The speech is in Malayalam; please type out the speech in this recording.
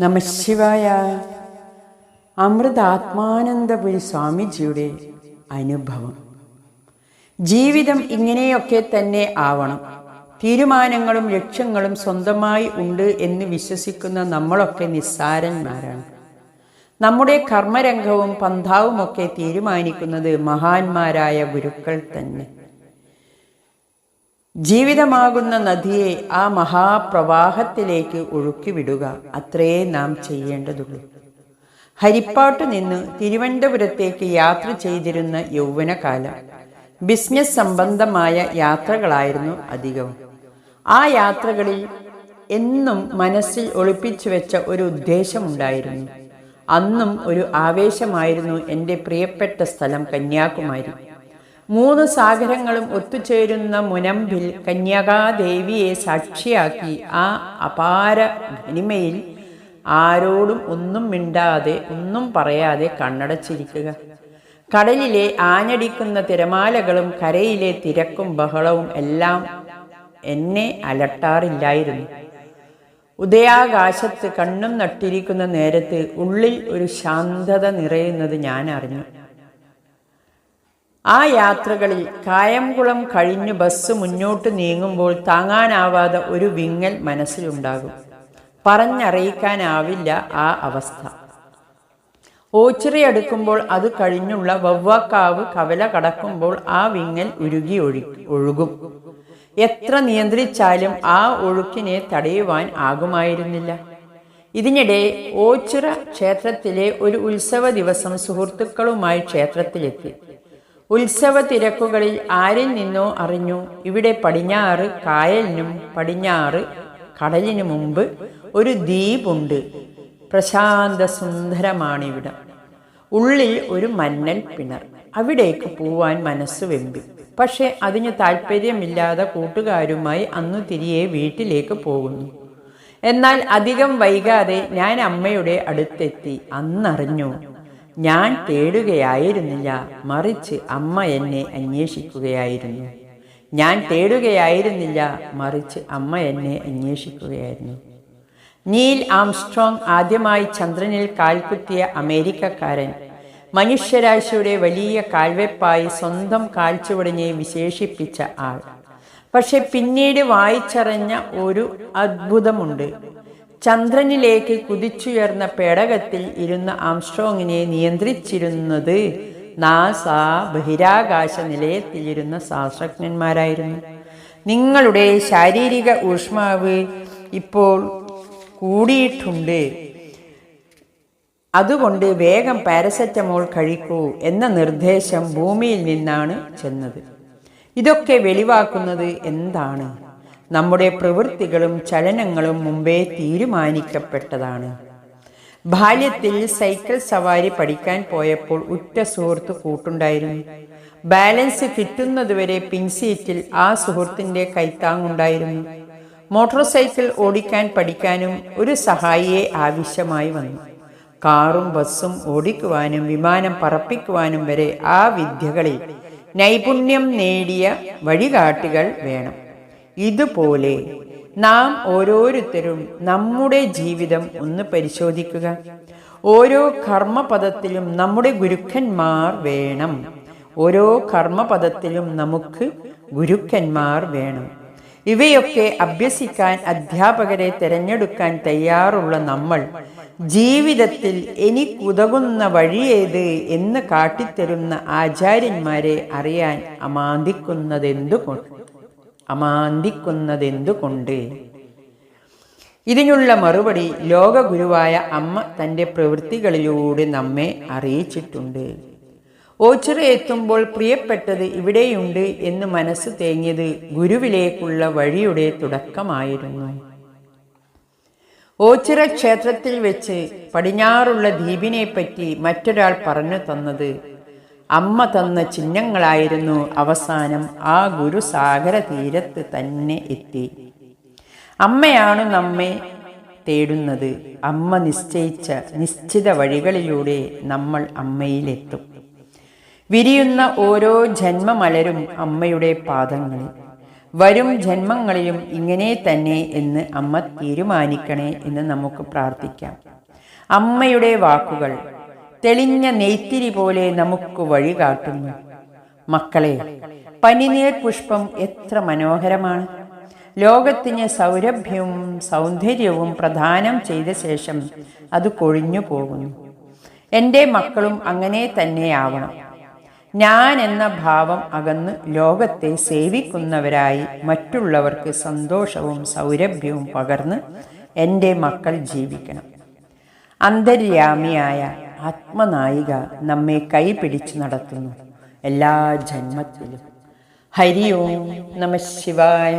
നമശിവായ അമൃതാത്മാനന്ദപുരി സ്വാമിജിയുടെ അനുഭവം. ജീവിതം ഇങ്ങനെയൊക്കെ തന്നെ ആവണം. തീരുമാനങ്ങളും ലക്ഷ്യങ്ങളും സ്വന്തമായി ഉണ്ട് എന്ന് വിശ്വസിക്കുന്ന നമ്മളൊക്കെ നിസ്സാരന്മാരാണ്. നമ്മുടെ കർമ്മരംഗവും പന്ഥാവുമൊക്കെ തീരുമാനിക്കുന്നത് മഹാന്മാരായ ഗുരുക്കൾ തന്നെ. ജീവിതമാകുന്ന നദിയെ ആ മഹാപ്രവാഹത്തിലേക്ക് ഒഴുക്കിവിടുക അത്രേ നാം ചെയ്യേണ്ടതുള്ളൂ. ഹരിപ്പാട്ടു നിന്ന് തിരുവനന്തപുരത്തേക്ക് യാത്ര ചെയ്തിരുന്ന യൗവനകാലം ബിസിനസ് സംബന്ധമായ യാത്രകളായിരുന്നു അധികവും. ആ യാത്രകളിൽ എന്നും മനസ്സിൽ ഒളിപ്പിച്ചു വെച്ച ഒരു ഉദ്ദേശമുണ്ടായിരുന്നു. അന്നും ഒരു ആവേശമായിരുന്നു എന്റെ പ്രിയപ്പെട്ട സ്ഥലം കന്യാകുമാരി. മൂന്ന് സാഗരങ്ങളും ഒത്തുചേരുന്ന മുനമ്പിൽ കന്യകാദേവിയെ സാക്ഷിയാക്കി. ആ അപാര ഘനിമയിൽ ആരോടും ഒന്നും മിണ്ടാതെ ഒന്നും പറയാതെ കണ്ണടച്ചിരിക്കുക. കടലിലെ ആഞ്ഞടിക്കുന്ന തിരമാലകളും കരയിലെ തിരക്കും ബഹളവും എല്ലാം എന്നെ അലട്ടാറില്ലായിരുന്നു. ഉദയാകാശത്ത് കണ്ണും നട്ടിരിക്കുന്ന നേരത്ത് ഉള്ളിൽ ഒരു ശാന്തത നിറയുന്നത് ഞാൻ അറിഞ്ഞു. ആ യാത്രകളിൽ കായംകുളം കഴിഞ്ഞു ബസ് മുന്നോട്ട് നീങ്ങുമ്പോൾ താങ്ങാനാവാതെ ഒരു വിങ്ങൽ മനസ്സിലുണ്ടാകും. പറഞ്ഞറിയിക്കാനാവില്ല ആ അവസ്ഥ. ഓച്ചിറി അടുക്കുമ്പോൾ അത് കഴിഞ്ഞുള്ള വവ്വാക്കാവ് കവല കടക്കുമ്പോൾ ആ വിങ്ങൽ ഉരുകി ഒഴി ഒഴുകും. എത്ര നിയന്ത്രിച്ചാലും ആ ഒഴുക്കിനെ തടയുവാൻ ആകുമായിരുന്നില്ല. ഇതിനിടെ ഓച്ചിറ ക്ഷേത്രത്തിലെ ഒരു ഉത്സവ ദിവസം സുഹൃത്തുക്കളുമായി ക്ഷേത്രത്തിലെത്തി. ഉത്സവ തിരക്കുകളിൽ ആരിൽ നിന്നോ അറിഞ്ഞു. ഇവിടെ പടിഞ്ഞാറ് കായലിനും പടിഞ്ഞാറ് കടലിനു മുമ്പ് ഒരു ദ്വീപുണ്ട്. പ്രശാന്ത സുന്ദരമാണിവിടം. ഉള്ളിൽ ഒരു മന്നൽ പിണർ. അവിടേക്ക് പോവാൻ മനസ്സ് വെമ്പി. പക്ഷെ അതിന് താല്പര്യമില്ലാതെ കൂട്ടുകാരുമായി അന്നു തിരികെ വീട്ടിലേക്ക് പോകുന്നു. എന്നാൽ അധികം വൈകാതെ ഞാൻ അമ്മയുടെ അടുത്തെത്തി. അന്നറിഞ്ഞു. ഞാൻ തേടുകയായിരുന്നില്ല. മറിച്ച് അമ്മ എന്നെ അന്വേഷിക്കുകയായിരുന്നു. ഞാൻ തേടുകയായിരുന്നില്ല. മറിച്ച് അമ്മ എന്നെ അന്വേഷിക്കുകയായിരുന്നു. നീൽ ആംസ്ട്രോങ് ആദ്യമായി ചന്ദ്രനിൽ കാൽകുത്തിയ അമേരിക്കക്കാരൻ. മനുഷ്യരാശിയുടെ വലിയ കാൽവെപ്പായി സ്വന്തം കാൽച്ചുവടിനെ വിശേഷിപ്പിച്ച ആൾ. പക്ഷെ പിന്നീട് വായിച്ചറിഞ്ഞ ഒരു അത്ഭുതമുണ്ട്. ചന്ദ്രനിലേക്ക് കുതിച്ചുയർന്ന പേടകത്തിൽ ഇരുന്ന ആംസ്ട്രോങ്ങിനെ നിയന്ത്രിച്ചിരുന്നത് നാസ ബഹിരാകാശ നിലയത്തിലിരുന്ന ശാസ്ത്രജ്ഞന്മാരായിരുന്നു. നിങ്ങളുടെ ശാരീരിക ഊഷ്മാവ് ഇപ്പോൾ കൂടിയിട്ടുണ്ട്. അതുകൊണ്ട് വേഗം പാരസെറ്റമോൾ കഴിക്കൂ എന്ന നിർദ്ദേശം ഭൂമിയിൽ നിന്നാണ് ചെന്നത്. ഇതൊക്കെ വെളിവാക്കുന്നത് എന്താണ്? നമ്മുടെ പ്രവൃത്തികളും ചലനങ്ങളും മുമ്പേ തീരുമാനിക്കപ്പെട്ടതാണ്. ബാല്യത്തിൽ സൈക്കിൾ സവാരി പഠിക്കാൻ പോയപ്പോൾ ഉറ്റ സുഹൃത്ത് കൂട്ടുണ്ടായിരുന്നു. ബാലൻസ് കിട്ടുന്നതുവരെ പിൻസീറ്റിൽ ആ സുഹൃത്തിന്റെ കൈത്താങ്ങുണ്ടായിരുന്നു. മോട്ടോർ സൈക്കിൾ ഓടിക്കാൻ പഠിക്കാനും ഒരു സഹായിയെ ആവശ്യമായി വന്നു. കാറും ബസ്സും ഓടിക്കുവാനും വിമാനം പറപ്പിക്കുവാനും വരെ ആ വിദ്യകളിൽ നൈപുണ്യം നേടിയ വഴികാട്ടികൾ വേണം. ഇതുപോലെ നാം ഓരോരുത്തരും നമ്മുടെ ജീവിതം ഒന്ന് പരിശോധിക്കുക. ഓരോ കർമ്മപദത്തിലും നമ്മുടെ ഗുരുക്കന്മാർ വേണം. ഓരോ കർമ്മപദത്തിലും നമുക്ക് ഗുരുക്കന്മാർ വേണം. ഇവയൊക്കെ അഭ്യസിക്കാൻ അധ്യാപകരെ തിരഞ്ഞെടുക്കാൻ തയ്യാറുള്ള നമ്മൾ ജീവിതത്തിൽ എനിക്കുതകുന്ന വഴിയേത് എന്ന് കാട്ടിത്തരുന്ന ആചാര്യന്മാരെ അറിയാൻ അമാന്തിക്കുന്നതെന്തുകൊണ്ട്? അമാന്തിക്കുന്നതെന്തുകൊണ്ട്? ഇതിനുള്ള മറുപടി ലോകഗുരുവായ അമ്മ തന്റെ പ്രവൃത്തികളിലൂടെ നമ്മെ അറിയിച്ചിട്ടുണ്ട്. ഓച്ചിറ എത്തുമ്പോൾ പ്രിയപ്പെട്ടത് ഇവിടെയുണ്ട് എന്ന് മനസ്സ് തേങ്ങിയത് ഗുരുവിലേക്കുള്ള വഴിയുടെ തുടക്കമായിരുന്നു. ഓച്ചിറ ക്ഷേത്രത്തിൽ വെച്ച് പടിഞ്ഞാറുള്ള ദ്വീപിനെ പറ്റി മറ്റൊരാൾ പറഞ്ഞു തന്നത് അമ്മ തന്ന ചിഹ്നങ്ങളായിരുന്നു അവസാനം ആ ഗുരുസാഗര തീരത്ത് തന്നെ എത്തി. അമ്മയാണ് നമ്മെ തേടുന്നത്. അമ്മ നിശ്ചയിച്ച നിശ്ചിത വഴികളിലൂടെ നമ്മൾ അമ്മയിലെത്തും. വിരിയുന്ന ഓരോ ജന്മമലരും അമ്മയുടെ പാദങ്ങളിൽ. വരും ജന്മങ്ങളിലും ഇങ്ങനെ തന്നെ എന്ന് അമ്മ തീരുമാനിക്കണേ എന്ന് നമുക്ക് പ്രാർത്ഥിക്കാം. അമ്മയുടെ വാക്കുകൾ തെളിഞ്ഞ നെയ്ത്തിരി പോലെ നമുക്ക് വഴി കാട്ടുന്നു. മക്കളെ പനിനീർ പുഷ്പം എത്ര മനോഹരമാണ്. ലോകത്തിന് സൗരഭ്യവും സൗന്ദര്യവും പ്രദാനം ചെയ്ത ശേഷം അത് കൊഴിഞ്ഞു പോകുന്നു. എന്റെ മക്കളും അങ്ങനെ തന്നെയാവണം. ഞാൻ എന്ന ഭാവം അകന്ന് ലോകത്തെ സേവിക്കുന്നവരായി മറ്റുള്ളവർക്ക് സന്തോഷവും സൗരഭ്യവും പകർന്ന് എന്റെ മക്കൾ ജീവിക്കണം. അന്തര്യാമിയായ ആത്മനായിക നമ്മെ കൈപിടിച്ചു നടത്തുന്നു എല്ലാ ജന്മത്തിലും. ഹരി ഓം നമ ശിവായ.